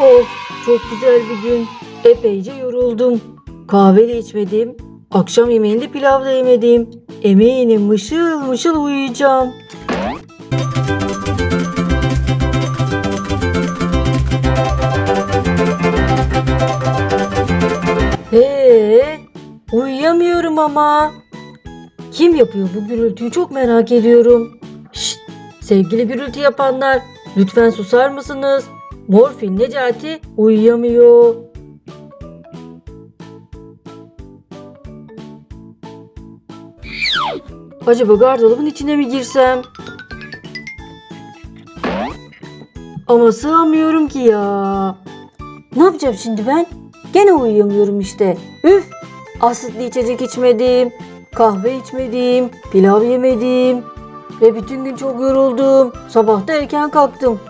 Of çok güzel bir gün. Epeyce yoruldum. Kahve de içmedim. Akşam yemeğinde pilav da yemedim. Emeğine mışıl mışıl uyuyacağım. Ee, uyuyamıyorum ama. Kim yapıyor bu gürültüyü çok merak ediyorum. Şşt, sevgili gürültü yapanlar lütfen susar mısınız? Morfin Necati uyuyamıyor. Acaba gardırobun içine mi girsem? Ama sığamıyorum ki ya. Ne yapacağım şimdi ben? Gene uyuyamıyorum işte. Üf! Asitli içecek içmedim. Kahve içmedim. Pilav yemedim. Ve bütün gün çok yoruldum. Sabah da erken kalktım.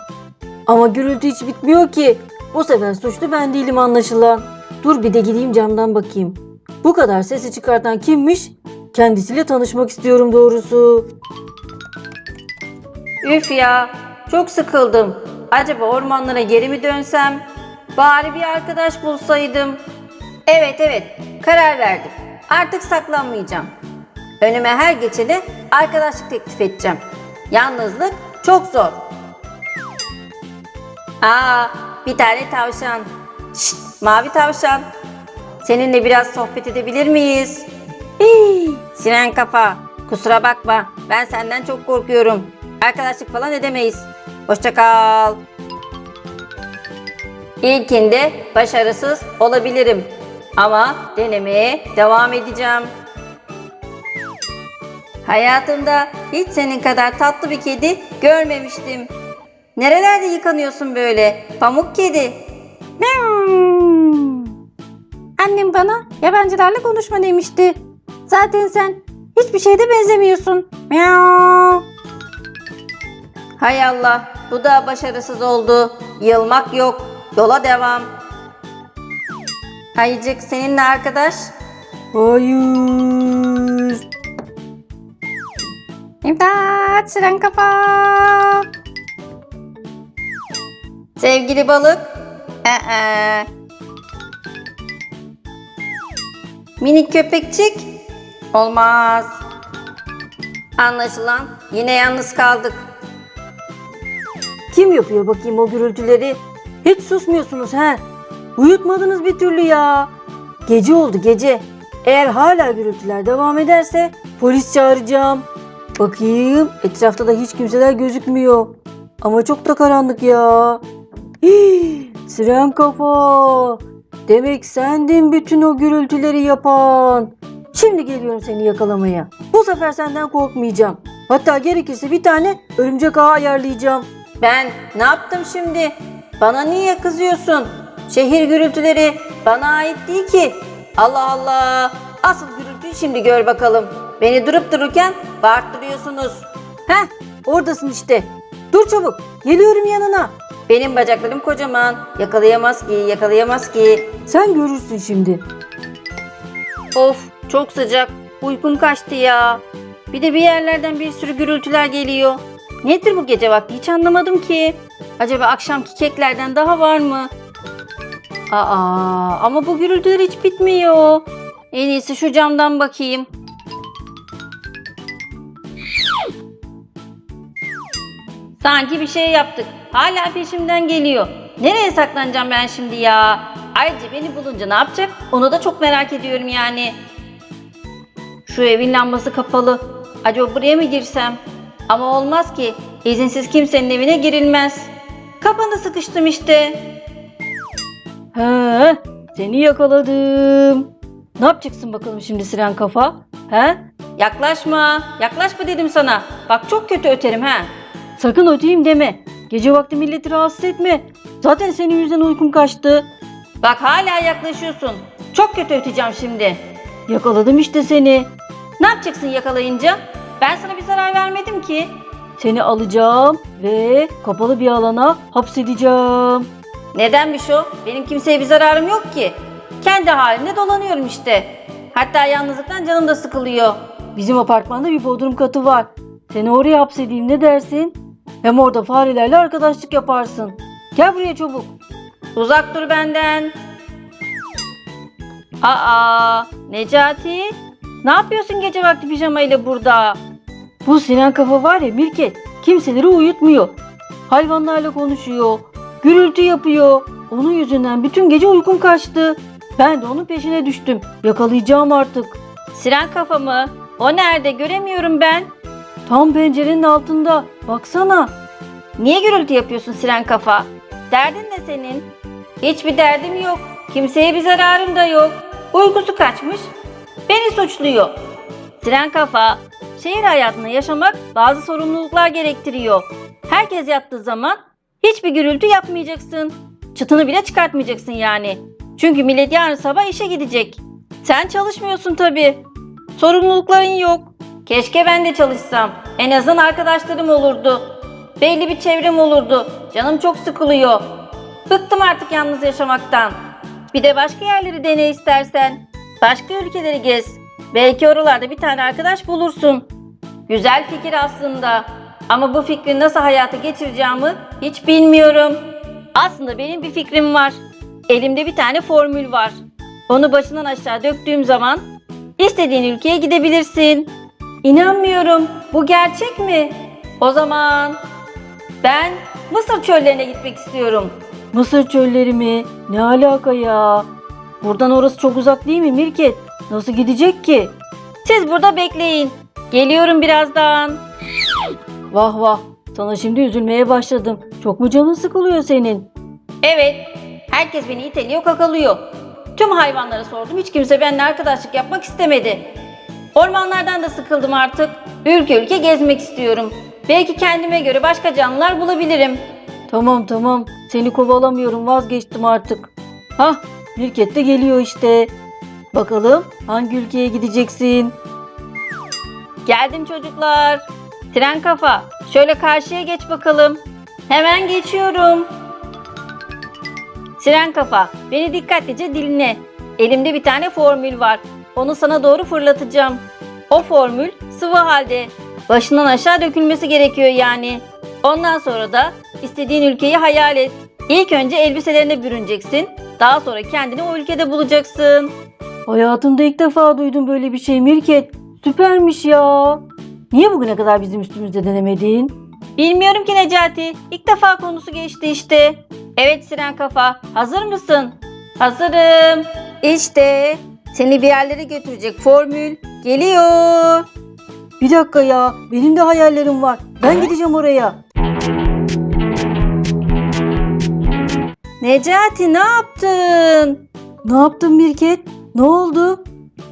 Ama gürültü hiç bitmiyor ki. Bu sefer suçlu ben değilim anlaşılan. Dur bir de gideyim camdan bakayım. Bu kadar sesi çıkartan kimmiş? Kendisiyle tanışmak istiyorum doğrusu. Üf ya, çok sıkıldım. Acaba ormanlara geri mi dönsem? Bari bir arkadaş bulsaydım. Evet evet, karar verdim. Artık saklanmayacağım. Önüme her geçene arkadaşlık teklif edeceğim. Yalnızlık çok zor. Aa, bir tane tavşan. Şşt, mavi tavşan. Seninle biraz sohbet edebilir miyiz? Hii, siren kafa. Kusura bakma. Ben senden çok korkuyorum. Arkadaşlık falan edemeyiz. Hoşça kal. İlkinde başarısız olabilirim. Ama denemeye devam edeceğim. Hayatımda hiç senin kadar tatlı bir kedi görmemiştim. Nerelerde yıkanıyorsun böyle? Pamuk kedi. Annem bana yabancılarla konuşma demişti. Zaten sen hiçbir şeyde benzemiyorsun. Hay Allah, bu da başarısız oldu. Yılmak yok, yola devam. Hayıcık seninle arkadaş. Hayır. İmdat, siren kafa. Sevgili balık. Ee. Minik köpekçik. Olmaz. Anlaşılan yine yalnız kaldık. Kim yapıyor bakayım o gürültüleri? Hiç susmuyorsunuz he. Uyutmadınız bir türlü ya. Gece oldu gece. Eğer hala gürültüler devam ederse polis çağıracağım. Bakayım etrafta da hiç kimseler gözükmüyor. Ama çok da karanlık ya. Siren kafa. Demek sendin bütün o gürültüleri yapan. Şimdi geliyorum seni yakalamaya. Bu sefer senden korkmayacağım. Hatta gerekirse bir tane örümcek ağı ayarlayacağım. Ben ne yaptım şimdi? Bana niye kızıyorsun? Şehir gürültüleri bana ait değil ki. Allah Allah. Asıl gürültüyü şimdi gör bakalım. Beni durup dururken bağırttırıyorsunuz. Heh oradasın işte. Dur çabuk geliyorum yanına. Benim bacaklarım kocaman. Yakalayamaz ki, yakalayamaz ki. Sen görürsün şimdi. Of çok sıcak. Uykum kaçtı ya. Bir de bir yerlerden bir sürü gürültüler geliyor. Nedir bu gece vakti hiç anlamadım ki. Acaba akşamki keklerden daha var mı? Aa ama bu gürültüler hiç bitmiyor. En iyisi şu camdan bakayım. Sanki bir şey yaptık. Hala peşimden geliyor. Nereye saklanacağım ben şimdi ya? Ayrıca beni bulunca ne yapacak? Onu da çok merak ediyorum yani. Şu evin lambası kapalı. Acaba buraya mı girsem? Ama olmaz ki. İzinsiz kimsenin evine girilmez. Kapana sıkıştım işte. He, seni yakaladım. Ne yapacaksın bakalım şimdi siren kafa? He? Yaklaşma. Yaklaşma dedim sana. Bak çok kötü öterim ha. Sakın öteyim deme. Gece vakti milleti rahatsız etme. Zaten senin yüzünden uykum kaçtı. Bak hala yaklaşıyorsun. Çok kötü öteceğim şimdi. Yakaladım işte seni. Ne yapacaksın yakalayınca? Ben sana bir zarar vermedim ki. Seni alacağım ve kapalı bir alana hapsedeceğim. Nedenmiş o? Benim kimseye bir zararım yok ki. Kendi halinde dolanıyorum işte. Hatta yalnızlıktan canım da sıkılıyor. Bizim apartmanda bir bodrum katı var. Seni oraya hapsedeyim ne dersin? Hem orada farelerle arkadaşlık yaparsın. Gel buraya çabuk. Uzak dur benden. Aa, Necati. Ne yapıyorsun gece vakti pijamayla burada? Bu Sinan kafa var ya Mirket kimseleri uyutmuyor. Hayvanlarla konuşuyor. Gürültü yapıyor. Onun yüzünden bütün gece uykum kaçtı. Ben de onun peşine düştüm. Yakalayacağım artık. Siren kafa mı? O nerede? Göremiyorum ben. Tam pencerenin altında. Baksana. Niye gürültü yapıyorsun Siren kafa? Derdin ne senin? Hiçbir derdim yok. Kimseye bir zararım da yok. Uykusu kaçmış. Beni suçluyor. Siren kafa, şehir hayatında yaşamak bazı sorumluluklar gerektiriyor. Herkes yattığı zaman hiçbir gürültü yapmayacaksın. Çıtını bile çıkartmayacaksın yani. Çünkü millet yarın sabah işe gidecek. Sen çalışmıyorsun tabii. Sorumlulukların yok. Keşke ben de çalışsam. En azından arkadaşlarım olurdu. Belli bir çevrem olurdu. Canım çok sıkılıyor. Bıktım artık yalnız yaşamaktan. Bir de başka yerleri dene istersen. Başka ülkeleri gez. Belki oralarda bir tane arkadaş bulursun. Güzel fikir aslında. Ama bu fikri nasıl hayata geçireceğimi hiç bilmiyorum. Aslında benim bir fikrim var. Elimde bir tane formül var. Onu başından aşağı döktüğüm zaman istediğin ülkeye gidebilirsin. İnanmıyorum. Bu gerçek mi? O zaman ben Mısır çöllerine gitmek istiyorum. Mısır çölleri mi? Ne alaka ya? Buradan orası çok uzak değil mi Mirket? Nasıl gidecek ki? Siz burada bekleyin. Geliyorum birazdan. Vah vah. Sana şimdi üzülmeye başladım. Çok mu canın sıkılıyor senin? Evet, herkes beni iteliyor, kakalıyor. Tüm hayvanlara sordum, hiç kimse benimle arkadaşlık yapmak istemedi. Ormanlardan da sıkıldım artık. Ülke ülke gezmek istiyorum. Belki kendime göre başka canlılar bulabilirim. Tamam tamam. Seni kovalamıyorum vazgeçtim artık. Hah Mirket de geliyor işte. Bakalım hangi ülkeye gideceksin? Geldim çocuklar. Tren kafa, şöyle karşıya geç bakalım. Hemen geçiyorum. Siren kafa, beni dikkatlice dinle. Elimde bir tane formül var. Onu sana doğru fırlatacağım. O formül sıvı halde. Başından aşağı dökülmesi gerekiyor yani. Ondan sonra da istediğin ülkeyi hayal et. İlk önce elbiselerine bürüneceksin. Daha sonra kendini o ülkede bulacaksın. Hayatımda ilk defa duydum böyle bir şey Mirket. Süpermiş ya. Niye bugüne kadar bizim üstümüzde denemedin? Bilmiyorum ki Necati. İlk defa konusu geçti işte. Evet Siren Kafa, hazır mısın? Hazırım. İşte seni bir yerlere götürecek formül geliyor. Bir dakika ya. Benim de hayallerim var. Ben gideceğim oraya. Necati ne yaptın? Ne yaptın Mirket? Ne oldu?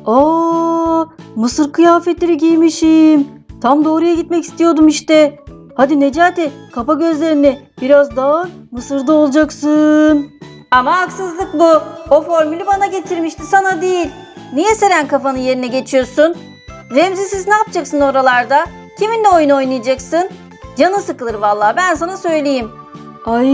Aa, Mısır kıyafetleri giymişim. Tam da oraya gitmek istiyordum işte. Hadi Necati kapa gözlerini. Biraz daha Mısır'da olacaksın. Ama haksızlık bu. O formülü bana getirmişti sana değil. Niye Siren Kafa'nın yerine geçiyorsun? Remzi siz ne yapacaksın oralarda? Kiminle oyun oynayacaksın? Canın sıkılır vallahi ben sana söyleyeyim. Ay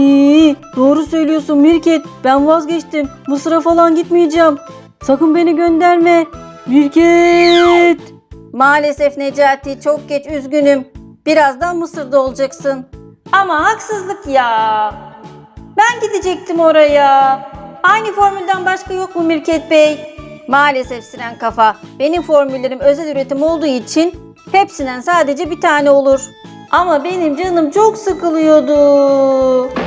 doğru söylüyorsun Mirket. Ben vazgeçtim. Mısır'a falan gitmeyeceğim. Sakın beni gönderme. Mirket. Maalesef Necati çok geç üzgünüm. Birazdan Mısır'da olacaksın. Ama haksızlık ya. Ben gidecektim oraya. Aynı formülden başka yok mu Mirket Bey? Maalesef Siren Kafa. Benim formüllerim özel üretim olduğu için hepsinden sadece bir tane olur. Ama benim canım çok sıkılıyordu.